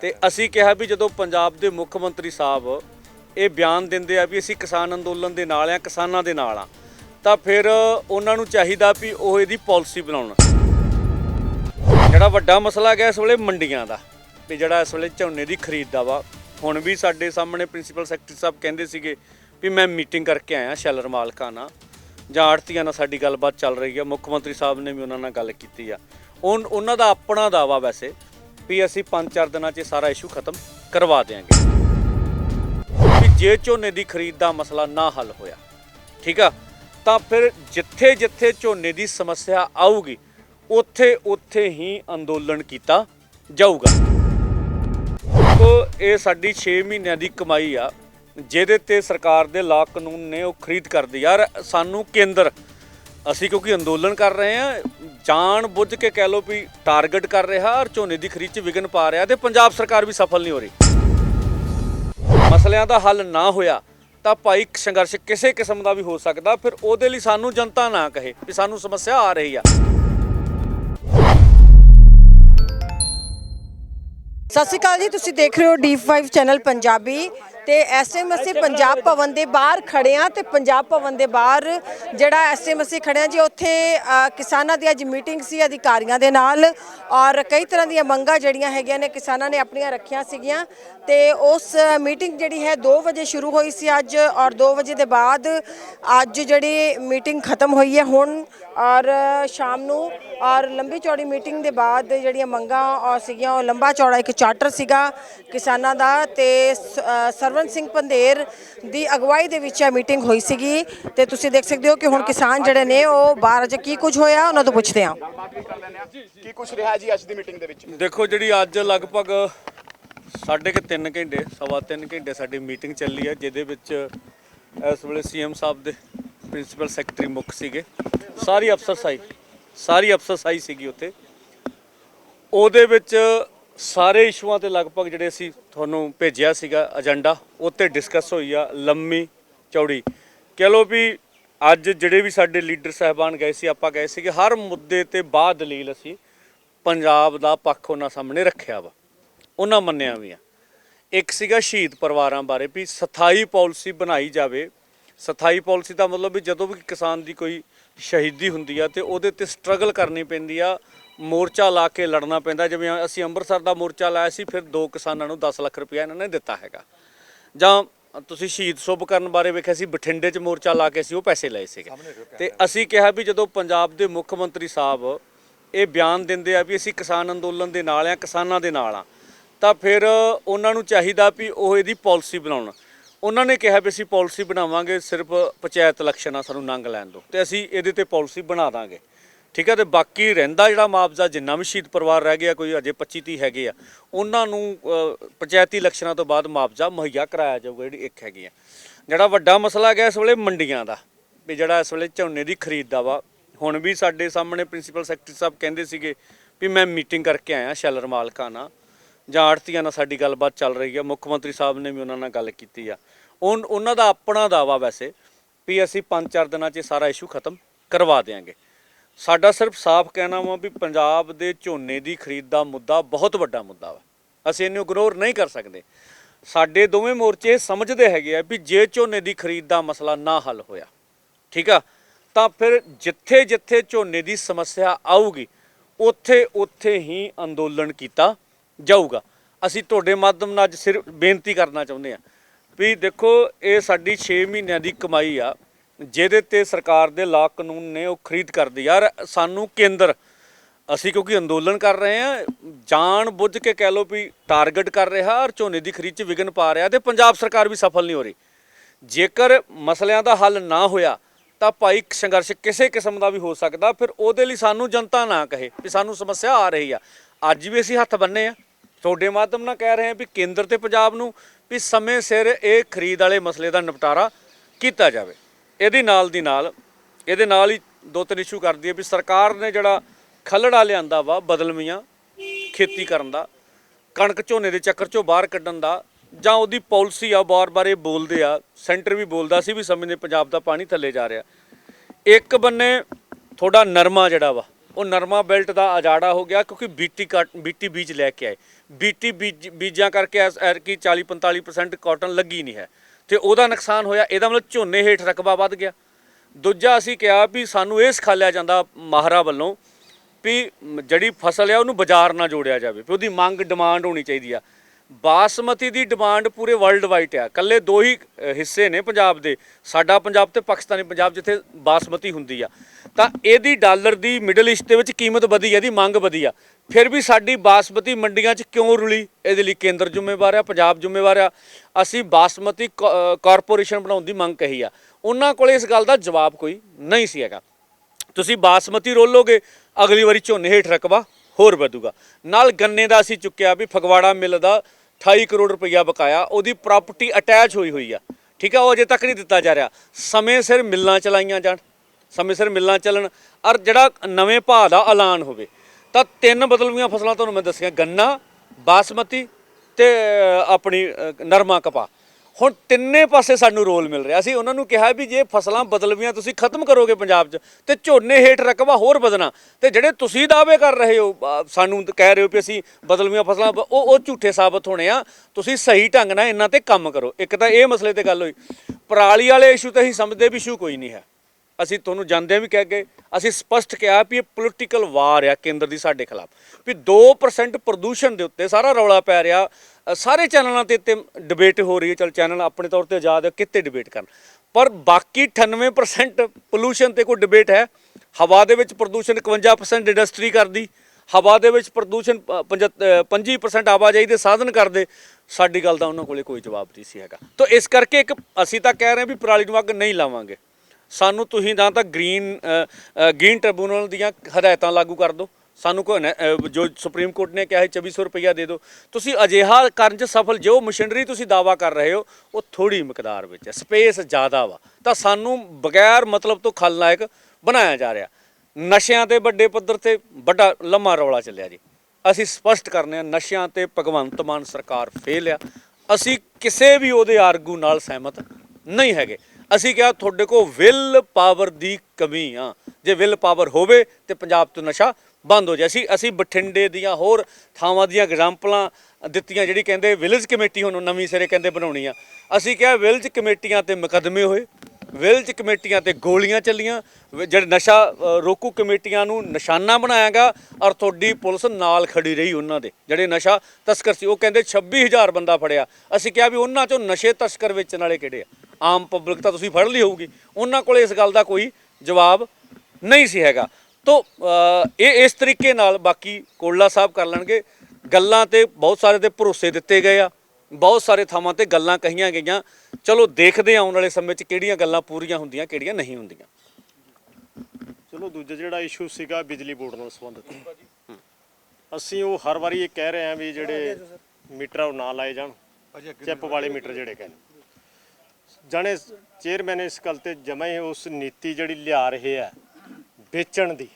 ਤੇ ਅਸੀਂ ਕਿਹਾ ਵੀ ਜਦੋਂ ਪੰਜਾਬ ਦੇ ਮੁੱਖ ਮੰਤਰੀ ਸਾਹਿਬ ਇਹ ਬਿਆਨ ਦਿੰਦੇ ਆ ਵੀ ਅਸੀਂ ਕਿਸਾਨ ਅੰਦੋਲਨ ਦੇ ਨਾਲ ਆ, ਕਿਸਾਨਾਂ ਦੇ ਨਾਲ ਆ, ਤਾਂ ਫਿਰ ਉਹਨਾਂ ਨੂੰ ਚਾਹੀਦਾ ਵੀ ਉਹ ਇਹਦੀ ਪਾਲਿਸੀ ਬਣਾਉਣ। ਜਿਹੜਾ ਵੱਡਾ ਮਸਲਾ ਗਿਆ ਇਸ ਵੇਲੇ ਮੰਡੀਆਂ ਦਾ, ਵੀ ਜਿਹੜਾ ਇਸ ਵੇਲੇ ਝੋਨੇ ਦੀ ਖਰੀਦ ਦਾ ਵਾ, ਹੁਣ ਵੀ ਸਾਡੇ ਸਾਹਮਣੇ ਪ੍ਰਿੰਸੀਪਲ ਸੈਕਟਰੀ ਸਾਹਿਬ ਕਹਿੰਦੇ ਸੀਗੇ ਵੀ ਮੈਂ ਮੀਟਿੰਗ ਕਰਕੇ ਆਇਆ ਸ਼ੈਲਰ ਮਾਲਕਾਂ ਨਾਲ, ਜਾਂ ਆੜਤੀਆਂ ਨਾਲ ਸਾਡੀ ਗੱਲਬਾਤ ਚੱਲ ਰਹੀ ਆ, ਮੁੱਖ ਮੰਤਰੀ ਸਾਹਿਬ ਨੇ ਵੀ ਉਹਨਾਂ ਨਾਲ ਗੱਲ ਕੀਤੀ ਆ। ਉਨ- ਉਹਨਾਂ ਦਾ ਆਪਣਾ ਦਾਵਾ ਵੈਸੇ ਵੀ ਅਸੀਂ 5-4 ਦਿਨਾਂ 'ਚ ਸਾਰਾ ਇਸ਼ੂ ਖਤਮ ਕਰਵਾ ਦੇਵਾਂਗੇ ਵੀ ਜੇ ਝੋਨੇ ਦੀ ਖਰੀਦ ਦਾ ਮਸਲਾ ਨਾ ਹੱਲ ਹੋਇਆ, ਠੀਕ ਆ? ਤਾਂ ਫਿਰ ਜਿੱਥੇ ਜਿੱਥੇ ਝੋਨੇ ਦੀ ਸਮੱਸਿਆ ਆਊਗੀ ਉੱਥੇ ਉੱਥੇ ਹੀ ਅੰਦੋਲਨ ਕੀਤਾ ਜਾਊਗਾ। ਦੇਖੋ, ਇਹ ਸਾਡੀ 6 ਮਹੀਨਿਆਂ ਦੀ ਕਮਾਈ ਆ, ਜਿਹਦੇ ਤੇ ਸਰਕਾਰ ਦੇ ਲਾ ਕਾਨੂੰਨ ਨੇ ਉਹ ਖਰੀਦ ਕਰਦੀ ਯਾਰ ਸਾਨੂੰ ਕੇਂਦਰ ਅਸੀਂ ਕਿਉਂਕਿ ਅੰਦੋਲਨ ਕਰ ਰਹੇ ਆ ਜਾਣ ਬੁੱਝ ਕੇ ਕਹਿ ਲੋ ਵੀ ਟਾਰਗੇਟ ਕਰ ਰਿਹਾ ਔਰ ਝੋਨੇ ਦੀ ਖਰੀਦ 'ਚ ਵਿਘਨ ਪਾ ਰਿਹਾ ਤੇ ਪੰਜਾਬ ਸਰਕਾਰ ਵੀ ਸਫਲ ਨਹੀਂ ਹੋ ਰਹੀ। ਮਸਲਿਆਂ ਦਾ ਹੱਲ ਨਾ ਹੋਇਆ ਤਾਂ ਭਾਈ ਸੰਘਰਸ਼ ਕਿਸੇ ਕਿਸਮ ਦਾ ਵੀ ਹੋ ਸਕਦਾ, ਫਿਰ ਉਹਦੇ ਲਈ ਸਾਨੂੰ ਜਨਤਾ ਨਾ ਕਹੇ ਵੀ ਸਾਨੂੰ ਸਮੱਸਿਆ ਆ ਰਹੀ ਆ। ਸਤਿ ਸ਼੍ਰੀ ਅਕਾਲ ਜੀ, ਤੁਸੀਂ ਦੇਖ ਰਹੇ ਹੋ D5 ਚੈਨਲ ਪੰਜਾਬੀ। ਤੇ ਇਸ ਟਾਈਮ ਅਸੀਂ ਪੰਜਾਬ ਭਵਨ ਦੇ ਬਾਹਰ ਖੜੇ ਆ ਤੇ ਪੰਜਾਬ ਭਵਨ ਦੇ ਬਾਹਰ ਜਿਹੜਾ ਇਸ ਟਾਈਮ ਅਸੀਂ ਖੜੇ ਆ ਜੀ, ਉੱਥੇ ਕਿਸਾਨਾਂ ਦੀ ਅੱਜ ਮੀਟਿੰਗ ਸੀ, ਅਧਿਕਾਰੀਆਂ ਦੇ ਨਾਲ ਔਰ ਕਈ ਤਰ੍ਹਾਂ ਦੀਆਂ ਮੰਗਾਂ ਜਿਹੜੀਆਂ ਹੈਗੀਆਂ ਨੇ ਕਿਸਾਨਾਂ ਨੇ ਆਪਣੀਆਂ ਰੱਖੀਆਂ ਸੀਗੀਆਂ ਤੇ ਉਸ ਮੀਟਿੰਗ ਜਿਹੜੀ ਹੈ 2 ਵਜੇ ਸ਼ੁਰੂ ਹੋਈ ਸੀ ਅੱਜ ਔਰ 2 ਵਜੇ ਦੇ ਬਾਅਦ ਅੱਜ ਜਿਹੜੀ ਮੀਟਿੰਗ ਖਤਮ ਹੋਈ ਹੈ ਹੁਣ ਔਰ ਸ਼ਾਮ ਨੂੰ ਔਰ ਲੰਬੀ ਚੌੜੀ ਮੀਟਿੰਗ ਦੇ ਬਾਅਦ ਜਿਹੜੀਆਂ ਮੰਗਾਂ ਔਰ ਸੀਗੀਆਂ ਉਹ ਲੰਬਾ ਚੌੜਾ ਇੱਕ ਚਾਰਟਰ ਸੀਗਾ ਕਿਸਾਨਾਂ ਦਾ ਤੇ ਸ- ਸਰਵਨ ਸਿੰਘ ਪੰਧੇਰ ਦੀ ਅਗਵਾਈ ਦੇ ਵਿੱਚ ਇਹ ਮੀਟਿੰਗ ਹੋਈ ਸੀਗੀ ਤੇ ਤੁਸੀਂ ਦੇਖ ਸਕਦੇ ਹੋ ਕਿ ਹੁਣ ਕਿਸਾਨ ਜਿਹੜੇ ਨੇ ਉਹ ਬਾਹਰ ਅੱਜ ਕੀ ਕੁਝ ਹੋਇਆ ਉਹਨਾਂ ਤੋਂ ਪੁੱਛਦੇ ਹਾਂ। ਕੀ ਕੁਛ ਰਿਹਾ ਜੀ ਅੱਜ ਦੀ ਮੀਟਿੰਗ ਦੇ ਵਿੱਚ? ਦੇਖੋ ਜਿਹੜੀ ਅੱਜ ਲਗਭਗ ਸਾਢੇ ਕੁ 3 ਘੰਟੇ ਸਵਾ 3 ਘੰਟੇ ਸਾਡੀ ਮੀਟਿੰਗ ਚੱਲੀ ਹੈ ਜਿਹਦੇ ਵਿੱਚ ਇਸ ਵੇਲੇ ਸੀਐਮ ਸਾਹਿਬ ਦੇ ਪ੍ਰਿੰਸੀਪਲ ਸੈਕਟਰੀ ਮੁੱਖ ਸੀਗੇ। ਸਾਰੀ ਅਫਸਰਸ਼ਾਹੀ ਸਾਰੀ ਅਫਸਰਸ਼ਾਹੀ ਸੀਗੀ ਉੱਥੇ। ਉਹਦੇ ਵਿੱਚ ਸਾਰੇ ਇਸ਼ੂਆਂ ਤੇ ਲਗਭਗ ਜਿਹੜੇ ਅਸੀਂ ਤੁਹਾਨੂੰ ਭੇਜਿਆ ਸੀਗਾ ਏਜੰਡਾ ਉੱਤੇ ਡਿਸਕਸ ਹੋਈ ਆ ਲੰਮੀ ਚੌੜੀ। ਕਹ ਲੋ ਵੀ ਅੱਜ ਜਿਹੜੇ ਵੀ ਸਾਡੇ ਲੀਡਰ ਸਾਹਿਬਾਨ ਗਏ ਸੀ, ਆਪਾਂ ਗਏ ਸੀ ਕਿ ਹਰ ਮੁੱਦੇ ਤੇ ਬਾਅਦ ਦਲੀਲ ਅਸੀਂ ਪੰਜਾਬ ਦਾ ਪੱਖ ਉਹਨਾਂ ਸਾਹਮਣੇ ਰੱਖਿਆ ਵਾ। ਉਹਨਾਂ ਮੰਨਿਆ ਵੀ ਆ। ਇੱਕ ਸੀਗਾ ਸ਼ਹੀਦ ਪਰਿਵਾਰਾਂ ਬਾਰੇ ਵੀ ਸਥਾਈ ਪਾਲਿਸੀ ਬਣਾਈ ਜਾਵੇ। ਸਥਾਈ ਪਾਲਿਸੀ ਦਾ ਮਤਲਬ ਵੀ ਜਦੋਂ ਵੀ ਕਿਸਾਨ ਦੀ ਕੋਈ ਸ਼ਹੀਦੀ ਹੁੰਦੀ ਆ ਤੇ ਉਹਦੇ ਤੇ ਸਟਰਗਲ ਕਰਨੀ ਪੈਂਦੀ ਆ ਮੋਰਚਾ ਲਾ ਕੇ ਲੜਨਾ ਪੈਂਦਾ। ਜਿਵੇਂ ਅਸੀਂ ਅੰਮ੍ਰਿਤਸਰ ਦਾ ਮੋਰਚਾ ਲਾਇਆ ਸੀ ਫਿਰ ਦੋ ਕਿਸਾਨਾਂ ਨੂੰ 10 ਲੱਖ ਰੁਪਇਆ ਇਹਨਾਂ ਨੇ ਦਿੱਤਾ ਹੈਗਾ। ਜਾਂ ਤੁਸੀਂ ਸ਼ਹੀਦ ਸੁਭ ਕਰਨ ਬਾਰੇ ਵੇਖਿਆ ਸੀ ਬਠਿੰਡੇ 'ਚ ਮੋਰਚਾ ਲਾ ਕੇ ਸੀ ਉਹ ਪੈਸੇ ਲਏ ਸੀਗੇ। ਤੇ ਅਸੀਂ ਕਿਹਾ ਵੀ ਜਦੋਂ ਪੰਜਾਬ ਦੇ ਮੁੱਖ ਮੰਤਰੀ ਸਾਹਿਬ ਇਹ ਬਿਆਨ ਦਿੰਦੇ ਆ ਵੀ ਅਸੀਂ ਕਿਸਾਨ ਅੰਦੋਲਨ ਦੇ ਨਾਲ ਆ ਕਿਸਾਨਾਂ ਦੇ ਨਾਲ ਆ ਤਾਂ ਫਿਰ ਉਹਨਾਂ ਨੂੰ ਚਾਹੀਦਾ ਵੀ ਉਹ ਇਹਦੀ ਪਾਲਿਸੀ ਬਣਾਉਣ। ਉਹਨਾਂ ਨੇ ਕਿਹਾ ਵੀ ਅਸੀਂ ਪਾਲਿਸੀ ਬਣਾਵਾਂਗੇ ਸਿਰਫ ਪੰਚਾਇਤ ਇਲੈਕਸ਼ਨਾਂ ਸਾਨੂੰ ਨੰਗ ਲੈਣ ਦਿਓ ਤੇ ਅਸੀਂ ਇਹਦੇ ਤੇ ਪਾਲਿਸੀ ਬਣਾ ਦਾਂਗੇ। ਠੀਕ ਹੈ, ਤੇ ਬਾਕੀ ਰਹਿੰਦਾ ਜਿਹੜਾ ਮੁਆਵਜ਼ਾ, ਜਿੰਨਾ ਵੀ ਸ਼ਹੀਦ ਪਰਿਵਾਰ ਰਹਿ ਗਿਆ, ਕੋਈ ਅਜੇ 25 30 ਹੈਗੇ ਆ, ਉਹਨਾਂ ਨੂੰ ਪੰਚਾਇਤੀ ਇਲੈਕਸ਼ਨਾਂ ਤੋਂ ਬਾਅਦ ਮੁਆਵਜ਼ਾ ਮੁਹੱਈਆ ਕਰਾਇਆ ਜਾਊਗਾ, ਜਿਹੜੀ ਇੱਕ ਹੈਗੀ ਆ। ਜਿਹੜਾ ਵੱਡਾ ਮਸਲਾ ਹੈਗਾ, ਇਸ ਵੇਲੇ ਮੰਡੀਆਂ ਦਾ, ਵੀ ਜਿਹੜਾ ਇਸ ਵੇਲੇ ਝੋਨੇ ਦੀ ਖਰੀਦ ਦਾ ਵਾ। ਹੁਣ ਵੀ ਸਾਡੇ ਸਾਹਮਣੇ ਪ੍ਰਿੰਸੀਪਲ ਸੈਕਟਰੀ ਸਾਹਿਬ ਕਹਿੰਦੇ ਸੀਗੇ ਵੀ ਮੈਂ ਮੀਟਿੰਗ ਕਰਕੇ ਆਇਆ ਸ਼ੈਲਰ ਮਾਲਕਾਂ ਨਾਲ, ਜਾਂ ਆੜਤੀਆਂ ਨਾਲ ਸਾਡੀ ਗੱਲਬਾਤ ਚੱਲ ਰਹੀ ਆ, ਮੁੱਖ ਮੰਤਰੀ ਸਾਹਿਬ ਨੇ ਵੀ ਉਹਨਾਂ ਨਾਲ ਗੱਲ ਕੀਤੀ ਆ। ਉਨ- ਉਹਨਾਂ ਦਾ ਆਪਣਾ ਦਾਵਾ ਵੈਸੇ, ਵੀ ਅਸੀਂ 5-4 ਦਿਨਾਂ 'ਚ ਸਾਰਾ ਇਸ਼ੂ ਖਤਮ ਕਰਵਾ ਦੇਵਾਂਗੇ ਸਾਡਾ ਸਿਰਫ ਸਾਫ਼ ਕਹਿਣਾ ਵਾ ਵੀ ਪੰਜਾਬ ਦੇ ਝੋਨੇ ਦੀ ਖਰੀਦ ਦਾ ਮੁੱਦਾ ਬਹੁਤ ਵੱਡਾ ਮੁੱਦਾ ਵਾ। ਅਸੀਂ ਇਹਨੂੰ ਇਗਨੋਰ ਨਹੀਂ ਕਰ ਸਕਦੇ। ਸਾਡੇ ਦੋਵੇਂ ਮੋਰਚੇ ਸਮਝਦੇ ਹੈਗੇ ਆ ਵੀ ਜੇ ਝੋਨੇ ਦੀ ਖਰੀਦ ਦਾ ਮਸਲਾ ਨਾ ਹੱਲ ਹੋਇਆ, ਠੀਕ ਆ, ਤਾਂ ਫਿਰ ਜਿੱਥੇ ਜਿੱਥੇ ਝੋਨੇ ਦੀ ਸਮੱਸਿਆ ਆਊਗੀ ਉੱਥੇ ਉੱਥੇ ਹੀ ਅੰਦੋਲਨ ਕੀਤਾ ਜਾਊਗਾ। ਅਸੀਂ ਤੁਹਾਡੇ ਮਾਧਿਅਮ ਨਾਲ ਅੱਜ ਸਿਰਫ ਬੇਨਤੀ ਕਰਨਾ ਚਾਹੁੰਦੇ ਆ ਵੀ ਦੇਖੋ, ਇਹ ਸਾਡੀ 6 ਮਹੀਨਿਆਂ ਦੀ ਕਮਾਈ ਆ ਜਿਹਦੇ ਤੇ ਸਰਕਾਰ ਦੇ ਲਾ ਕਾਨੂੰਨ ਨੇ ਉਹ ਖਰੀਦ ਕਰਦੀ ਯਾਰ, ਸਾਨੂੰ ਕੇਂਦਰ, ਅਸੀਂ ਕਿਉਂਕਿ ਅੰਦੋਲਨ ਕਰ ਰਹੇ ਆ, ਜਾਣ ਬੁੱਝ ਕੇ ਕਹਿ ਲੋ ਵੀ ਟਾਰਗੇਟ ਕਰ ਰਿਹਾ ਔਰ ਝੋਨੇ ਦੀ ਖਰੀਦ 'ਚ ਵਿਘਨ ਪਾ ਰਿਹਾ ਤੇ ਪੰਜਾਬ ਸਰਕਾਰ ਵੀ ਸਫਲ ਨਹੀਂ ਹੋ ਰਹੀ। ਜੇਕਰ ਮਸਲਿਆਂ ਦਾ ਹੱਲ ਨਾ ਹੋਇਆ, ਤਾਂ ਭਾਈ ਸੰਘਰਸ਼ ਕਿਸੇ ਕਿਸਮ ਦਾ ਵੀ ਹੋ ਸਕਦਾ, ਫਿਰ ਉਹਦੇ ਲਈ ਸਾਨੂੰ ਜਨਤਾ ਨਾ ਕਹੇ ਵੀ ਸਾਨੂੰ ਸਮੱਸਿਆ ਆ ਰਹੀ ਆ। ਅੱਜ ਵੀ ਅਸੀਂ ਹੱਥ ਬੰਨੇ ਆ। ਤੁਹਾਡੇ ਮਾਧਿਅਮ ਨਾਲ ਕਹਿ ਰਹੇ ਹਾਂ ਵੀ ਕੇਂਦਰ ਤੇ ਪੰਜਾਬ ਨੂੰ ਵੀ ਸਮੇਂ ਸਿਰ ਇਹ ਖਰੀਦ ਵਾਲੇ ਮਸਲੇ ਦਾ ਨਿਪਟਾਰਾ ਕੀਤਾ ਜਾਵੇ। ਇਹਦੇ ਨਾਲ ਦੀ ਨਾਲ, ਇਹਦੇ ਨਾਲ ਹੀ ਦੋ ਤਿੰਨ ਇਸ਼ੂ ਕਰਦੀ ਹੈ ਵੀ ਸਰਕਾਰ ਨੇ ਜਿਹੜਾ ਖੱਲੜਾ ਲਿਆਂਦਾ ਵਾ ਬਦਲਵੀਆਂ ਖੇਤੀ ਕਰਨ ਦਾ, ਕਣਕ ਝੋਨੇ ਦੇ ਚੱਕਰ ਚੋਂ ਬਾਹਰ ਕੱਢਣ ਦਾ, ਜਾਂ ਉਹਦੀ ਪਾਲਿਸੀ ਆ ਬਾਰ-ਬਾਰ ਇਹ ਬੋਲਦੇ ਆ, ਸੈਂਟਰ ਵੀ ਬੋਲਦਾ ਸੀ ਵੀ ਸਮਝਦੇ ਪੰਜਾਬ ਦਾ ਪਾਣੀ ਥੱਲੇ ਜਾ ਰਿਹਾ। ਇੱਕ ਬੰਨੇ ਥੋੜਾ ਨਰਮਾ ਜਿਹੜਾ ਵਾ, ਉਹ ਨਰਮਾ ਬੈਲਟ ਦਾ ਅਜਾੜਾ ਹੋ ਗਿਆ ਕਿਉਂਕਿ ਬੀਟੀ ਕੱਟ ਬੀਟੀ ਬੀਜ ਲੈ ਕੇ ਆਏ। ਬੀਟੀ ਬੀਜ- ਬੀਜਾਂ ਕਰਕੇ ਐਸ ਐਰਕੀ 40 45% ਕਾਟਨ ਲੱਗੀ ਨਹੀਂ ਹੈ। ਤੇ ਉਹਦਾ ਨੁਕਸਾਨ ਹੋਇਆ, ਇਹਦਾ ਮਤਲਬ ਝੋਨੇ ਹੇਠ ਰਕਬਾ ਵੱਧ ਗਿਆ। ਦੂਜਾ ਅਸੀਂ ਕਿਹਾ ਵੀ ਸਾਨੂੰ ਇਹ ਸਿਖਾਲਿਆ ਜਾਂਦਾ ਮਾਹਰਾ ਵੱਲੋਂ ਵੀ ਜਿਹੜੀ ਫਸਲ ਆ, ਉਹਨੂੰ ਬਾਜ਼ਾਰ ਨਾਲ ਜੋੜਿਆ ਜਾਵੇ, ਵੀ ਉਹਦੀ ਮੰਗ, ਡਿਮਾਂਡ ਹੋਣੀ ਚਾਹੀਦੀ ਆ। ਬਾਸਮਤੀ ਦੀ ਡਿਮਾਂਡ ਪੂਰੇ ਵਰਲਡ ਵਾਈਡ ਆ। ਕੱਲੇ ਦੋ ਹੀ ਹਿੱਸੇ ਨੇ ਪੰਜਾਬ ਦੇ। ਸਾਡਾ ਪੰਜਾਬ ਤੇ ਪਾਕਿਸਤਾਨੀ ਪੰਜਾਬ ਜਿੱਥੇ ਬਾਸਮਤੀ ਹੁੰਦੀ ਆ। ਤਾਂ ਇਹਦੀ ਡਾਲਰ ਦੀ ਮਿਡਲ ਈਸਟ ਦੇ ਵਿੱਚ ਕੀਮਤ ਵਧੀ ਆ, ਇਹਦੀ ਮੰਗ ਵਧੀ ਆ। ਫਿਰ ਵੀ ਸਾਡੀ ਬਾਸਮਤੀ ਮੰਡੀਆਂ 'ਚ ਕਿਉਂ ਰੁਲੀ? ਇਹਦੇ ਲਈ ਕੇਂਦਰ ਜ਼ਿੰਮੇਵਾਰ ਆ, ਪੰਜਾਬ ਜ਼ਿੰਮੇਵਾਰ ਆ। ਅਸੀਂ ਬਾਸਮਤੀ ਕਾ- ਕਾਰਪੋਰੇਸ਼ਨ ਬਣਾਉਣ ਦੀ ਮੰਗ ਕਹੀ ਆ। ਉਹਨਾਂ ਕੋਲੇ ਇਸ ਗੱਲ ਦਾ ਜਵਾਬ ਕੋਈ ਨਹੀਂ ਸੀ ਹੈਗਾ। ਤੁਸੀਂ ਬਾਸਮਤੀ ਰੋਲੋਗੇ, ਅਗਲੀ ਵਾਰੀ ਝੋਨੇ ਹੇਠ ਰਕਬਾ ਹੋਰ ਵਧੂਗਾ। ਨਾਲ ਗੰਨੇ ਦਾ ਅਸੀਂ ਚੁੱਕਿਆ ਵੀ ਫਗਵਾੜਾ ਮਿਲ ਦਾ 28 ਕਰੋੜ ਰੁਪਈਆ ਬਕਾਇਆ, ਉਹਦੀ ਪ੍ਰਾਪਰਟੀ ਅਟੈਚ ਹੋਈ ਹੋਈ ਆ। ਠੀਕ ਆ, ਉਹ ਅਜੇ ਤੱਕ ਨਹੀਂ ਦਿੱਤਾ ਜਾ ਰਿਹਾ। ਸਮੇਂ ਸਿਰ ਮਿੱਲਾਂ ਚਲਾਈਆਂ ਜਾਣ, ਸਮੇਂ ਸਿਰ ਮਿੱਲਾਂ ਚੱਲਣ। ਔਰ ਜਿਹੜਾ ਨਵੇਂ ਭਾਅ ਦਾ ਐਲਾਨ ਹੋਵੇ ਤਾਂ ਤਿੰਨ ਬਦਲਵੀਆਂ ਫਸਲਾਂ ਤੁਹਾਨੂੰ ਮੈਂ ਦੱਸੀਆਂ, ਗੰਨਾ, ਬਾਸਮਤੀ ਤੇ ਆਪਣੀ ਨਰਮਾ ਕਪਾਹ। ਹੁਣ ਤਿੰਨੇ ਪਾਸੇ ਸਾਨੂੰ ਰੋਲ ਮਿਲ ਰਿਹਾ। ਸੀ ਉਹਨਾਂ ਨੂੰ ਕਿਹਾ ਵੀ ਜੇ ਫਸਲਾਂ ਬਦਲਵੀਆਂ, ਤੁਸੀਂ ਖਤਮ ਕਰੋਗੇ ਪੰਜਾਬ 'ਚ, ਤੇ ਝੋਨੇ ਹੇਠ ਰਕਬਾ ਹੋਰ ਵਧਣਾ। ਤੇ ਜਿਹੜੇ ਤੁਸੀਂ ਦਾਅਵੇ ਕਰ ਰਹੇ ਹੋ ਸਾਨੂੰ ਕਹਿ ਰਹੇ ਹੋ ਵੀ ਅਸੀਂ ਬਦਲਵੀਆਂ ਫਸਲਾਂ ਉਹ ਉਹ ਝੂਠੇ ਸਾਬਤ ਹੋਣੇ ਆ। ਤੁਸੀਂ ਸਹੀ ਢੰਗ ਨਾਲ ਇਹਨਾਂ ਤੇ ਕੰਮ ਕਰੋ। ਇੱਕ ਤਾਂ ਇਹ ਮਸਲੇ ਤੇ ਗੱਲ ਹੋਈ। ਪਰਾਲੀ ਵਾਲੇ ਇਸ਼ੂ ਤੇ ਅਸੀਂ ਸਮਝਦੇ ਵੀ ਇਸ਼ੂ ਕੋਈ ਨਹੀਂ ਹੈ। ਅਸੀਂ ਤੁਹਾਨੂੰ ਜਾਂਦੇ ਵੀ ਕਹਿ ਗਏ ਅਸੀਂ ਸਪਸ਼ਟ ਕਿਹਾ ਵੀ ਇਹ ਪੋਲੀਟੀਕਲ ਵਾਰ ਆ ਕੇਂਦਰ ਦੀ ਸਾਡੇ ਖਿਲਾਫ। ਵੀ 2% ਪ੍ਰਦੂਸ਼ਣ ਦੇ ਉੱਤੇ ਸਾਰਾ ਰੌਲਾ ਪੈ ਰਿਹਾ ਸਾਰੇ ਚੈਨਲਾਂ ਤੇ ਤੇ ਡਿਬੇਟ ਹੋ ਰਹੀ ਹੈ। ਚਲ ਚੈਨਲ ਆਪਣੇ ਤੌਰ ਤੇ ਆਜ਼ਾਦ ਹੈ ਕਿਤੇ ਡਿਬੇਟ ਕਰਨ? ਪਰ ਬਾਕੀ 98% ਪੋਲੂਸ਼ਨ ਤੇ ਕੋਈ ਡਿਬੇਟ ਹੈ। ਹਵਾ ਦੇ ਵਿੱਚ ਪ੍ਰਦੂਸ਼ਣ 51% ਇੰਡਸਟਰੀ ਕਰਦੀ। ਹਵਾ ਦੇ ਵਿੱਚ ਪ੍ਰਦੂਸ਼ਣ ਪ- ਪੰਜ- ਅ, 25% ਆਵਾਜਾਈ ਦੇ ਸਾਧਨ ਕਰਦੇ। ਸਾਡੀ ਗੱਲ ਦਾ ਉਹਨਾਂ ਕੋਲੇ ਕੋਈ ਜਵਾਬ ਨਹੀਂ ਸੀ ਹੈਗਾ। ਤਾਂ ਇਸ ਕਰਕੇ ਇੱਕ ਅਸੀਂ ਤਾਂ ਕਹਿ ਰਹੇ ਹਾਂ ਵੀ ਪਰਾਲੀ ਨੂੰ ਅੱਗ ਨਹੀਂ ਲਾਵਾਂਗੇ। ਸਾਨੂੰ ਤੁਸੀਂ ਜਾਂ ਤਾਂ ਗ੍ਰੀਨ ਅ, ਗ੍ਰੀਨ ਟ੍ਰਿਬਿਊਨਲ ਦੀਆਂ ਹਦਾਇਤਾਂ ਲਾਗੂ ਕਰ ਦਿਓ। ਸਾਨੂੰ ਕੋਈ ਜੋ ਸੁਪਰੀਮ ਕੋਰਟ ਨੇ ਕਿਹਾ ਹੈ 2400 ਰੁਪਈਆ ਦੇ ਦਿਓ। ਤੁਸੀਂ ਅਜਿਹਾ ਕਰਨ 'ਚ ਸਫਲ ਜੋ ਮਸ਼ੀਨਰੀ ਤੁਸੀਂ ਦਾਵਾ ਕਰ ਰਹੇ ਹੋ ਉਹ ਥੋੜੀ ਮਕਦਾਰ ਵਿੱਚ ਹੈ ਸਪੇਸ ਜ਼ਿਆਦਾ ਵਾ। ਤਾਂ ਸਾਨੂੰ ਬਗੈਰ ਮਤਲਬ ਤੋਂ ਖਲਨਾਇਕ ਬਣਾਇਆ ਜਾ ਰਿਹਾ। ਨਸ਼ਿਆਂ ਤੇ ਵੱਡੇ ਪੱਧਰ ਤੇ ਵੱਡਾ ਲੰਮਾ ਰੌਲਾ ਚੱਲਿਆ ਜੀ। ਅਸੀਂ ਸਪਸ਼ਟ ਕਰਨੇ ਆ ਨਸ਼ਿਆਂ ਤੇ ਭਗਵੰਤ ਮਾਨ ਸਰਕਾਰ ਫੇਲ ਆ। ਅਸੀਂ ਕਿਸੇ ਵੀ ਉਹਦੇ ਆਰਗੂ ਨਾਲ ਸਹਿਮਤ ਨਹੀਂ ਹੈਗੇ। ਅਸੀਂ ਕਿਹਾ ਤੁਹਾਡੇ ਕੋਲ ਵਿਲ ਪਾਵਰ ਦੀ ਕਮੀ ਆ। ਜੇ ਵਿਲ ਪਾਵਰ ਹੋਵੇ ਤੇ ਪੰਜਾਬ ਤੋਂ ਨਸ਼ਾ ਬੰਦ ਹੋ ਜਾਏ। ਅਸੀਂ ਅਸੀਂ ਬਠਿੰਡੇ ਦੀਆਂ ਹੋਰ ਥਾਵਾਂ ਦੀਆਂ ਐਗਜ਼ਾਮਪਲਾਂ ਦਿੱਤੀਆਂ ਜਿਹੜੀ ਕਹਿੰਦੇ ਵਿਲੇਜ ਕਮੇਟੀ ਹੁਣ ਨਵੀਂ ਸਿਰੇ ਕਹਿੰਦੇ ਬਣਾਉਣੀ ਆ। ਅਸੀਂ ਕਿਹਾ ਵਿਲੇਜ ਕਮੇਟੀਆਂ ਤੇ ਮੁਕੱਦਮੇ ਹੋਏ। ਵਿਲੇਜ ਕਮੇਟੀਆਂ ਤੇ ਗੋਲੀਆਂ ਚੱਲੀਆਂ। ਵ- ਜਿਹੜੇ ਨਸ਼ਾ ਰੋਕੂ ਕਮੇਟੀਆਂ ਨੂੰ ਨਿਸ਼ਾਨਾ ਬਣਾਇਆਗਾ ਔਰ ਤੁਹਾਡੀ ਪੁਲਿਸ ਨਾਲ ਖੜੀ ਰਹੀ ਉਹਨਾਂ ਦੇ। ਜਿਹੜੇ ਨਸ਼ਾ ਤਸਕਰ ਸੀ, ਉਹ ਕਹਿੰਦੇ 26000 ਬੰਦਾ ਫੜਿਆ। ਅਸੀਂ ਕਿਹਾ ਵੀ ਉਹਨਾਂ ਚੋਂ ਨਸ਼ੇ ਤਸਕਰ ਵੇਚਣ ਵਾਲੇ ਕਿਹੜੇ ਆ? ਆਮ ਪਬਲਿਕ ਤਾਂ ਤੁਸੀਂ ਫੜ ਲਈ ਹੋਊਗੀ। ਉਹਨਾਂ ਕੋਲੇ ਇਸ ਗੱਲ ਦਾ ਕੋਈ ਜਵਾਬ ਨਹੀਂ ਸੀ ਹੈਗਾ। ਤੋ ਇਹ ਇਸ ਤਰੀਕੇ ਨਾਲ ਬਾਕੀ ਕੋਲਾ ਸਾਹਿਬ ਕਰ ਲੈਣਗੇ। ਗੱਲਾਂ ਤੇ ਬਹੁਤ ਸਾਰੇ ਤੇ ਭਰੋਸੇ ਦਿੱਤੇ ਗਏ ਆ। ਬਹੁਤ ਸਾਰੇ ਥਾਵਾਂ ਤੇ ਗੱਲਾਂ ਕਹੀਆਂ ਗਈਆਂ। ਚਲੋ ਦੇਖਦੇ ਹਾਂ ਆਉਣ ਵਾਲੇ ਸਮੇਂ 'ਚ ਕਿਹੜੀਆਂ ਗੱਲਾਂ ਪੂਰੀਆਂ ਹੁੰਦੀਆਂ ਕਿਹੜੀਆਂ ਨਹੀਂ ਹੁੰਦੀਆਂ। ਚਲੋ ਦੂਜਾ ਜਿਹੜਾ ਇਸ਼ੂ ਸੀਗਾ ਬਿਜਲੀ ਬੋਰਡ ਨਾਲ ਸੰਬੰਧਿਤ। ਅਸੀਂ ਉਹ ਹਰ ਵਾਰੀ ਇਹ ਕਹਿ ਰਹੇ ਹਾਂ ਵੀ ਜਿਹੜੇ ਮੀਟਰ ਆ ਉਹ ਨਾ ਲਾਏ ਜਾਣ। ਚਿੱਪ ਵਾਲੇ ਮੀਟਰ ਜਿਹੜੇ ਕਹਿੰਦੇ। ਜਾਣੇ ਚੇਅਰਮੈਨ ਇਸ ਗੱਲ ਤੇ ਜਮੇ ਉਸ ਨੀਤੀ ਜਿਹੜੀ ਲਿਆ ਰਹੇ ਆ ਵੇਚਣ ਦੀ,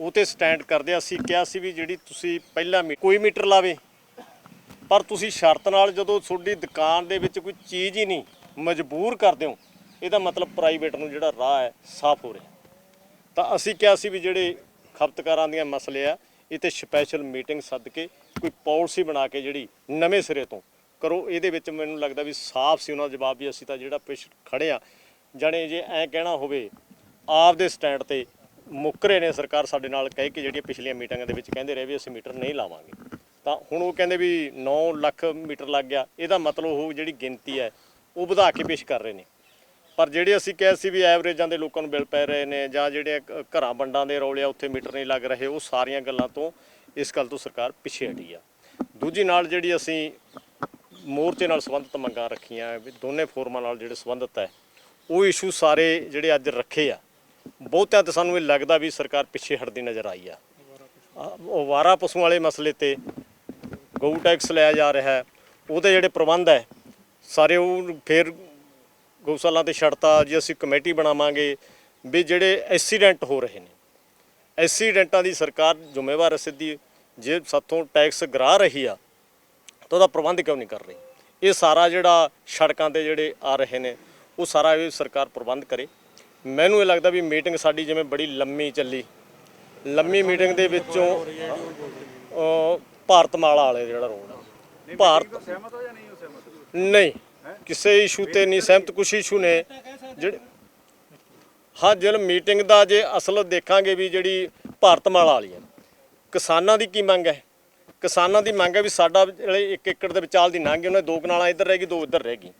ਉਹ ਤੇ ਸਟੈਂਡ ਕਰਦੇ ਅਸੀਂ ਕਿਹਾ ਸੀ ਵੀ ਜਿਹੜੀ ਤੁਸੀਂ ਪਹਿਲਾਂ ਮੀ- ਕੋਈ ਮੀਟਰ ਲਾਵੇ, ਪਰ ਤੁਸੀਂ ਸ਼ਰਤ ਨਾਲ ਜਦੋਂ ਤੁਹਾਡੀ ਦੁਕਾਨ ਦੇ ਵਿੱਚ ਕੋਈ ਚੀਜ਼ ਹੀ ਨਹੀਂ ਮਜਬੂਰ ਕਰਦੇ ਹੋ, ਇਹਦਾ ਮਤਲਬ ਪ੍ਰਾਈਵੇਟ ਨੂੰ ਜਿਹੜਾ ਰਾਹ ਹੈ, ਸਾਫ਼ ਹੋ ਰਿਹਾ। ਤਾਂ ਅਸੀਂ ਕਿਹਾ ਸੀ ਵੀ ਜਿਹੜੇ ਖਪਤਕਾਰਾਂ ਦੀਆਂ ਮਸਲੇ ਆ, ਇਹ ਤੇ ਸਪੈਸ਼ਲ ਮੀਟਿੰਗ ਸੱਦ ਕੇ ਕੋਈ ਪਾਲਿਸੀ ਬਣਾ ਕੇ ਜਿਹੜੀ ਨਵੇਂ ਸਿਰੇ ਤੋਂ ਕਰੋ, ਇਹਦੇ ਵਿੱਚ ਮੈਨੂੰ ਲੱਗਦਾ ਵੀ ਸਾਫ਼ ਸੀ ਉਹਨਾਂ ਦਾ ਜਵਾਬ ਵੀ ਅਸੀਂ ਤਾਂ ਜਿਹੜਾ ਪਿਛ ਖੜੇ ਆ ਜਾਣੇ ਜੇ ਐ ਕਹਿਣਾ ਹੋਵੇ, ਆਪ ਦੇ ਸਟੈਂਡ ਤੇ ਮੁੱਕਰੇ ਨੇ ਸਰਕਾਰ ਸਾਡੇ ਨਾਲ ਕਹਿ ਕੇ ਜਿਹੜੀਆਂ ਪਿਛਲੀਆਂ ਮੀਟਿੰਗਾਂ ਦੇ ਵਿੱਚ ਕਹਿੰਦੇ ਰਹੇ ਵੀ ਅਸੀਂ ਮੀਟਰ ਨਹੀਂ ਲਾਵਾਂਗੇ। ਤਾਂ ਹੁਣ ਉਹ ਕਹਿੰਦੇ ਵੀ 9 ਲੱਖ ਮੀਟਰ ਲੱਗ ਗਿਆ। ਇਹਦਾ ਮਤਲਬ ਉਹ ਜਿਹੜੀ ਗਿਣਤੀ ਹੈ, ਉਹ ਵਧਾ ਕੇ ਪੇਸ਼ ਕਰ ਰਹੇ ਨੇ। ਪਰ ਜਿਹੜੇ ਅਸੀਂ ਕਹਿ ਸੀ ਵੀ ਐਵਰੇਜਾਂ ਦੇ ਲੋਕਾਂ ਨੂੰ ਬਿਲ ਪੈ ਰਹੇ ਨੇ ਜਾਂ ਜਿਹੜੇ ਘਰਾਂ ਵੰਡਾਂ ਦੇ ਰੌਲੇ ਆ, ਉੱਥੇ ਮੀਟਰ ਨਹੀਂ ਲੱਗ ਰਹੇ, ਉਹ ਸਾਰੀਆਂ ਗੱਲਾਂ ਤੋਂ ਇਸ ਗੱਲ ਤੋਂ ਸਰਕਾਰ ਪਿੱਛੇ ਹਟੀ ਆ। ਦੂਜੀ ਨਾਲ ਜਿਹੜੀ ਅਸੀਂ ਮੋਰਚੇ ਨਾਲ ਸੰਬੰਧਿਤ ਮੰਗਾਂ ਰੱਖੀਆਂ, ਵੀ ਦੋਨੇ ਫੋਰਮਾਂ ਨਾਲ ਜਿਹੜੇ ਸੰਬੰਧਿਤ ਹੈ, ਉਹ ਇਸ਼ੂ ਸਾਰੇ ਜਿਹੜੇ ਅੱਜ ਰੱਖੇ ਆ। ਬਹੁਤਿਆਂ ਤੇ ਸਾਨੂੰ ਇਹ ਲੱਗਦਾ ਵੀ ਸਰਕਾਰ ਪਿੱਛੇ ਹਟਦੀ ਨਜ਼ਰ ਆਈ ਆ। ਉਹ ਵਾਰਾ ਪਸੂ ਵਾਲੇ ਮਸਲੇ ਤੇ ਗਊ ਟੈਕਸ ਲਿਆ ਜਾ ਰਿਹਾ ਹੈ, ਉਹਦੇ ਜਿਹੜੇ ਪ੍ਰਬੰਧ ਹੈ, ਸਾਰੇ ਉਹ ਫਿਰ ਗਊਸ਼ਾਲਾ ਤੇ ਛੜਤਾ ਜੀ ਅਸੀਂ ਕਮੇਟੀ ਬਣਾਵਾਂਗੇ, ਵੀ ਜਿਹੜੇ ਐਕਸੀਡੈਂਟ ਹੋ ਰਹੇ ਨੇ। ਐਕਸੀਡੈਂਟਾਂ ਦੀ ਸਰਕਾਰ ਜ਼ਿੰਮੇਵਾਰ ਹੈ ਸਿੱਧੀ ਜੇ ਸਾਥੋਂ ਟੈਕਸ ਗਰਾ ਰਹੀ ਆ ਤਾਂ ਉਹਦਾ ਪ੍ਰਬੰਧ ਕਿਉਂ ਨਹੀਂ ਕਰ ਰਹੀ? ਇਹ ਸਾਰਾ ਜਿਹੜਾ ਸੜਕਾਂ ਤੇ ਜਿਹੜੇ ਆ ਰਹੇ ਨੇ ਉਹ ਸਾਰਾ ਇਹ ਸਰਕਾਰ ਪ੍ਰਬੰਧ ਕਰੇ। ਮੈਨੂੰ ਇਹ ਲੱਗਦਾ ਵੀ ਮੀਟਿੰਗ ਸਾਡੀ ਜਿਵੇਂ ਬੜੀ ਲੰਮੀ ਚੱਲੀ। ਲੰਮੀ ਮੀਟਿੰਗ ਦੇ ਵਿੱਚੋਂ ਅ, ਭਾਰਤਮਾਲਾ ਵਾਲੇ ਜਿਹੜਾ ਰੋਡ ਆ। ਭਾਰਤ ਨਹੀਂ ਕਿਸੇ ਇਸ਼ੂ ਤੇ ਨਹੀਂ ਸਹਿਮਤ ਕੁਝ ਇਸ਼ੂ ਨੇ। ਜਿਹੜੇ ਹਾਂ ਜਦ ਮੀਟਿੰਗ ਦਾ ਜੇ ਅਸਲ ਦੇਖਾਂਗੇ ਵੀ ਜਿਹੜੀ ਭਾਰਤਮਾਲਾ ਵਾਲੀ ਹੈ ਕਿਸਾਨਾਂ ਦੀ ਕੀ ਮੰਗ ਹੈ? ਕਿਸਾਨਾਂ ਦੀ ਮੰਗ ਹੈ ਵੀ ਸਾਡਾ ਜਿਹੜੇ 1 ਏਕੜ ਦੇ ਵਿਚਾਲ ਦੀ ਗਈ ਉਹਨੇ ਦੋ ਕਨਾਲਾਂ ਇੱਧਰ ਰਹਿ ਗਈ ਦੋ ਇੱਧਰ ਰਹਿ ਗਈ।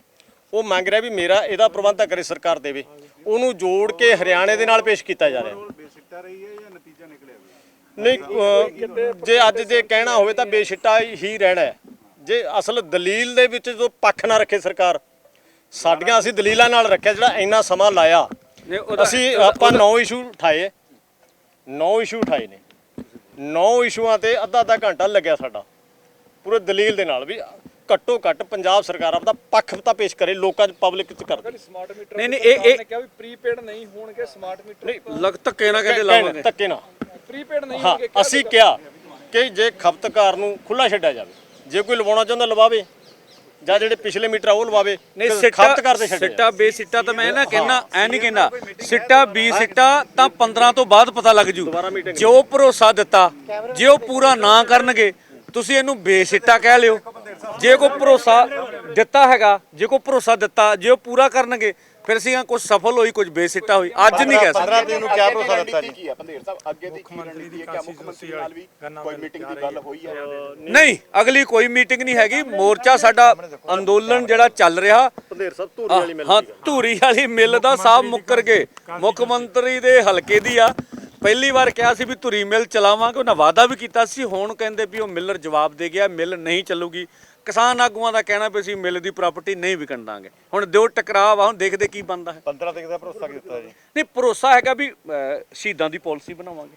ਉਹ ਮੰਗ ਰਿਹਾ ਵੀ ਮੇਰਾ ਇਹਦਾ ਪ੍ਰਬੰਧ ਕਰੇ ਸਰਕਾਰ ਦੇਵੇ। ਉਹਨੂੰ ਜੋੜ ਕੇ ਹਰਿਆਣੇ ਦੇ ਨਾਲ ਪੇਸ਼ ਕੀਤਾ ਜਾ ਰਿਹਾ। ਨਹੀਂ ਜੇ ਅੱਜ ਜੇ ਕਹਿਣਾ ਹੋਵੇ ਤਾਂ ਬੇਸ਼ਿੱਟਾ ਹੀ ਰਹਿਣਾ ਹੈ। ਜੇ ਅਸਲ ਦਲੀਲ ਦੇ ਵਿੱਚ ਜੋ ਪੱਖ ਨਾ ਰੱਖੇ ਸਰਕਾਰ ਸਾਡੀਆਂ ਅਸੀਂ ਦਲੀਲਾਂ ਨਾਲ ਰੱਖਿਆ ਜਿਹੜਾ ਇੰਨਾ ਸਮਾਂ ਲਾਇਆ। ਅਸੀਂ ਆਪਾਂ 9 ਇਸ਼ੂ ਉਠਾਏ। 9 ਇਸ਼ੂ ਉਠਾਏ ਨੇ। 9 ਇਸ਼ੂਆਂ ਤੇ ਅੱਧਾ ਅੱਧਾ ਘੰਟਾ ਲੱਗਿਆ ਸਾਡਾ। ਪੂਰੇ ਦਲੀਲ ਦੇ ਨਾਲ ਵੀ ਘੱਟੋ ਘੱਟ ਪੰਜਾਬ ਸਰਕਾਰ ਆਪਦਾ ਪੱਖ ਤਾਂ ਪੇਸ਼ ਕਰੇ ਲੋਕਾਂ 'ਚ ਪਬਲਿਕ 'ਚ ਕਰ ਸਮਾਰਟ ਮੀਟਰ ਨਹੀਂ, ਨਹੀਂ, ਇਹ- ਇਹ- ਨੇ ਕਿਹਾ ਵੀ ਪ੍ਰੀਪੇਡ ਨਹੀਂ ਹੋਣਗੇ ਸਮਾਰਟ ਮੀਟਰ ਲਗ ਧੱਕੇ ਨਾ ਕਹਿੰਦੇ ਲਾਵਾਂਗੇ। ਧੱਕੇ ਨਾ ਪ੍ਰੀਪੇਡ ਨਹੀਂ ਹਾਂ ਹੋਣਗੇ ਅਸੀਂ ਕਿਹਾ ਕਿ ਜੇ ਖਪਤਕਾਰ ਨੂੰ ਖੁੱਲਾ ਛੱਡਿਆ ਜਾਵੇ ਜੇ ਕੋਈ ਲਵਾਉਣਾ ਚਾਹੁੰਦਾ ਲਵਾਵੇ। ਜਾਂ ਜਿਹੜੇ ਪਿਛਲੇ ਮੀਟਰ ਆ ਉਹ ਲਵਾਵੇ। ਨਹੀਂ ਸਿੱਟਾ ਖਪਤਕਾਰ ਤੇ ਛੱਡਿਆ। ਸਿੱਟਾ ਬੇਸਿੱਟਾ ਤਾਂ ਮੈਂ ਨਾ ਕਹਿਣਾ ਐ ਨਹੀਂ ਕਹਿੰਦਾ। ਸਿੱਟਾ ਬੀ ਸਿੱਟਾ ਤਾਂ 15 ਤੋਂ ਬਾਅਦ ਪਤਾ ਲੱਗ ਜੂ। ਜੋ ਭਰੋਸਾ ਦਿੱਤਾ ਜੇ ਉਹ ਪੂਰਾ ਨਾ ਕਰਨਗੇ ਤੁਸੀਂ ਇਹਨੂੰ ਬੇਸਿੱਟਾ ਕਹਿ ਲਿਓ। ਜੇ ਕੋਈ ਭਰੋਸਾ ਦਿੱਤਾ ਹੈਗਾ ਜੇ ਕੋਈ ਭਰੋਸਾ ਦਿੱਤਾ ਜੇ ਉਹ ਪੂਰਾ ਕਰਨਗੇ ਫਿਰ ਅਸੀਂ ਕੁਝ ਸਫਲ ਹੋਈ ਕੁਝ ਬੇਸਿੱਟਾ ਹੋਈ ਅੱਜ ਨਹੀਂ ਕਹਿ ਸਕਦੇ। 15 ਦਿਨ ਨੂੰ ਕੀ ਭਰੋਸਾ ਦਿੱਤਾ ਜੀ? ਕੀ ਹੈ? ਪੰਦੇਰ ਸਾਹਿਬ ਅੱਗੇ ਦੀ ਕੀ ਰਣਨੀਤੀ ਹੈ ਕਿ ਮੁੱਖ ਮੰਤਰੀ ਨਾਲ ਵੀ ਕੋਈ ਮੀਟਿੰਗ ਦੀ ਗੱਲ ਹੋਈ ਹੈ ਨਹੀਂ ਅਗਲੀ ਕੋਈ ਮੀਟਿੰਗ ਨਹੀਂ ਹੈਗੀ। ਮੋਰਚਾ ਸਾਡਾ ਅੰਦੋਲਨ ਜਿਹੜਾ ਚੱਲ ਰਿਹਾ ਪੰਧੇਰ ਸਾਹਿਬ ਧੂਰੀ ਵਾਲੀ ਮਿਲ ਹਾਂ ਧੂਰੀ ਵਾਲੀ ਮਿੱਲ ਦਾ ਸਾਹਿਬ ਮੁੱਕਰ ਗਏ। ਮੁੱਖ ਮੰਤਰੀ ਦੇ ਹਲਕੇ ਦੀ ਆ। ਪਹਿਲੀ ਵਾਰ ਕਿਹਾ ਸੀ ਵੀ ਧੂਰੀ ਮਿੱਲ ਚਲਾਵਾਂਗੇ ਉਹਨਾਂ ਵਾਅਦਾ ਵੀ ਕੀਤਾ ਸੀ। ਹੁਣ ਕਹਿੰਦੇ ਵੀ ਉਹ ਮਿੱਲਰ ਜਵਾਬ ਦੇ ਗਿਆ ਮਿੱਲ ਨਹੀਂ ਚੱਲੂਗੀ। ਕਿਸਾਨ ਆਗੂਆਂ ਦਾ ਕਹਿਣਾ ਵੀ ਅਸੀਂ ਮਿੱਲ ਦੀ ਪ੍ਰਾਪਰਟੀ ਨਹੀਂ ਵਿਕਣ ਦਾਂਗੇ। ਹੁਣ ਦਿਓ ਟਕਰਾਅ ਵਾ ਹੁਣ ਦੇਖਦੇ ਕੀ ਬਣਦਾ ਹੈ। 15 ਤੱਕ ਦਾ ਭਰੋਸਾ ਕੀਤਾ ਜੀ। ਨਹੀਂ ਭਰੋਸਾ ਹੈਗਾ ਵੀ ਅਹ, ਸ਼ਹੀਦਾਂ ਦੀ ਪਾਲਿਸੀ ਬਣਾਵਾਂਗੇ।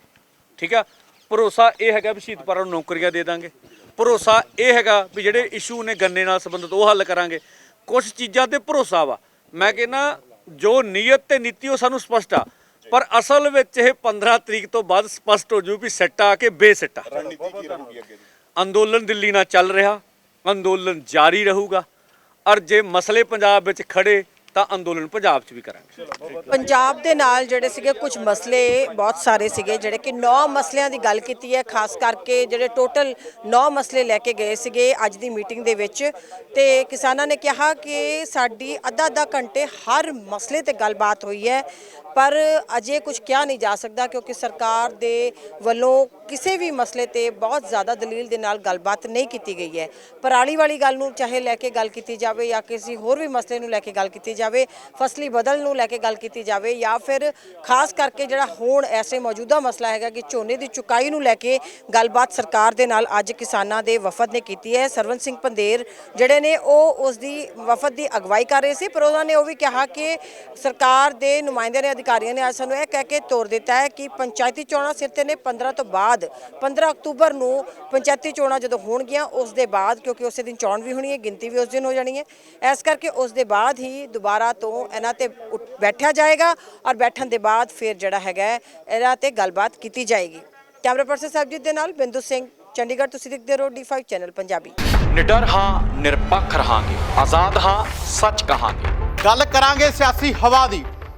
ਠੀਕ ਆ? ਭਰੋਸਾ ਇਹ ਹੈਗਾ ਵੀ ਸ਼ਹੀਦ ਪਰਾਂ ਨੂੰ ਨੌਕਰੀਆਂ ਦੇ ਦਾਂਗੇ। ਭਰੋਸਾ ਇਹ ਹੈਗਾ ਵੀ ਜਿਹੜੇ ਇਸ਼ੂ ਨੇ ਗੰਨੇ ਨਾਲ ਸੰਬੰਧਿਤ ਉਹ ਹੱਲ ਕਰਾਂਗੇ। ਕੁਝ ਚੀਜ਼ਾਂ ਤੇ ਭਰੋਸਾ ਵਾ। ਮੈਂ ਕਹਿੰਦਾ ਜੋ ਨੀਅਤ ਤੇ ਨੀਤੀ ਉਹ ਸਾਨੂੰ ਸਪਸ਼ਟ ਆ। ਪਰ ਅਸਲ ਵਿੱਚ ਇਹ 15 ਤਰੀਕ ਤੋਂ ਬਾਅਦ ਸਪਸ਼ਟ ਹੋ ਜੂ ਵੀ ਸੱਟਾ ਆ ਕੇ ਬੇਸਿੱਟਾ। ਰਣਨੀਤੀ ਕੀ ਰਹੂਗੀ ਅੱਗੇ ਦੀ ਅੰਦੋਲਨ ਦਿੱਲੀ ਨਾਲ ਚੱਲ ਰਿਹਾ। ਅੰਦੋਲਨ ਜਾਰੀ ਰਹੂਗਾ ਔਰ ਜੇ ਮਸਲੇ ਪੰਜਾਬ ਵਿੱਚ ਖੜੇ, ਤਾਂ ਅੰਦੋਲਨ ਪੰਜਾਬ 'ਚ ਵੀ ਕਰਾਂਗੇ। ਪੰਜਾਬ ਦੇ ਨਾਲ ਜਿਹੜੇ ਸੀਗੇ, ਕੁਝ ਮਸਲੇ ਬਹੁਤ ਸਾਰੇ ਸੀਗੇ, ਜਿਹੜੇ ਕਿ 9 ਮਸਲਿਆਂ ਦੀ ਗੱਲ ਕੀਤੀ ਹੈ, ਖਾਸ ਕਰਕੇ ਜਿਹੜੇ ਟੋਟਲ 9 ਮਸਲੇ ਲੈ ਕੇ ਗਏ ਸੀਗੇ ਅੱਜ ਦੀ ਮੀਟਿੰਗ ਦੇ ਵਿੱਚ। ਤੇ ਕਿਸਾਨਾਂ ਨੇ ਕਿਹਾ ਕਿ ਸਾਡੀ ਅੱਧਾ ਅੱਧਾ ਘੰਟੇ ਹਰ ਮਸਲੇ ਤੇ ਗੱਲਬਾਤ ਹੋਈ ਹੈ। ਪਰ ਅਜੇ ਕੁਝ ਕਿਹਾ ਨਹੀਂ ਜਾ ਸਕਦਾ ਕਿਉਂਕਿ ਸਰਕਾਰ ਦੇ ਵੱਲੋਂ ਕਿਸੇ ਵੀ ਮਸਲੇ ਤੇ ਬਹੁਤ ਜ਼ਿਆਦਾ ਦਲੀਲ ਦੇ ਨਾਲ ਗੱਲਬਾਤ ਨਹੀਂ ਕੀਤੀ ਗਈ ਹੈ। ਪਰਾਲੀ ਵਾਲੀ ਗੱਲ ਨੂੰ ਚਾਹੇ ਲੈ ਕੇ ਗੱਲ ਕੀਤੀ ਜਾਵੇ ਜਾਂ ਕਿਸੇ ਹੋਰ ਵੀ ਮਸਲੇ ਨੂੰ ਲੈ ਕੇ ਗੱਲ ਕੀਤੀ ਜਾਵੇ, ਫਸਲੀ ਬਦਲ ਨੂੰ ਲੈ ਕੇ ਗੱਲ ਕੀਤੀ ਜਾਵੇ ਜਾਂ ਫਿਰ ਖਾਸ ਕਰਕੇ ਜਿਹੜਾ ਹੁਣ ਐਸੇ ਮੌਜੂਦਾ ਮਸਲਾ ਹੈਗਾ ਕਿ ਝੋਨੇ ਦੀ ਚੁਕਾਈ ਨੂੰ ਲੈ ਕੇ ਗੱਲਬਾਤ ਸਰਕਾਰ ਦੇ ਨਾਲ ਅੱਜ ਕਿਸਾਨਾਂ ਦੇ ਵਫਦ ਨੇ ਕੀਤੀ ਹੈ। ਸਰਵਨ ਸਿੰਘ ਪੰਦੇਰ ਜਿਹੜੇ ਨੇ ਉਹ ਉਸ ਦੀ ਵਫਦ ਦੀ ਅਗਵਾਈ ਕਰ ਰਹੇ ਸੀ, ਪਰ ਉਹਨਾਂ ਨੇ ਉਹ ਵੀ ਕਿਹਾ ਕਿ ਸਰਕਾਰ ਦੇ ਨੁਮਾਇੰਦਿਆਂ ਨੇ ਅਧਿਕਾਰੀਆਂ ਨੇ ਅੱਜ ਸਾਨੂੰ ਇਹ ਕਹਿ ਕੇ ਤੋਰ ਦਿੱਤਾ ਹੈ ਕਿ ਪੰਚਾਇਤੀ ਚੋਣਾਂ ਸਿਰ ਤੇ ਨੇ 15 ਤੋਂ ਬਾਅਦ 15 ਅਕਤੂਬਰ ਨੂੰ ਪੰਚਾਇਤੀ ਚੋਣਾਂ ਜਦੋਂ ਹੋਣਗੀਆਂ ਉਸ ਦੇ ਬਾਅਦ ਕਿਉਂਕਿ ਉਸੇ ਦਿਨ ਚੋਣ ਵੀ ਹੋਣੀ ਹੈ ਗਿਣਤੀ ਵੀ ਉਸ ਦਿਨ ਹੋ ਜਾਣੀ ਹੈ ਇਸ ਕਰਕੇ ਉਸ ਦੇ ਬਾਅਦ ਹੀ ਦੁਬਾਰਾ ਤੋਂ ਇਹਨਾਂ ਤੇ ਬੈਠਿਆ ਜਾਏਗਾ ਔਰ ਬੈਠਣ ਦੇ ਬਾਅਦ ਫਿਰ ਜਿਹੜਾ ਹੈਗਾ ਇਹਨਾਂ ਤੇ ਗੱਲਬਾਤ ਕੀਤੀ ਜਾਏਗੀ। ਕੈਮਰਾ ਪਰਸਨ ਸਾਹਿਬਜੀਤ ਦੇ ਨਾਲ ਬਿੰਦੂ ਸਿੰਘ ਚੰਡੀਗੜ੍ਹ ਤੁਸੀਂ ਦੇਖਦੇ ਰਹੋ D5 ਚੈਨਲ ਪੰਜਾਬੀ। ਨਿਡਰ ਹਾਂ ਨਿਰਪੱਖ ਰਹਾਂਗੇ ਆਜ਼ਾਦ ਹਾਂ ਸੱਚ ਕਹਾਂਗੇ। ਗੱਲ ਕਰਾਂਗੇ ਸਿਆਸੀ ਹਵਾ ਦੀ।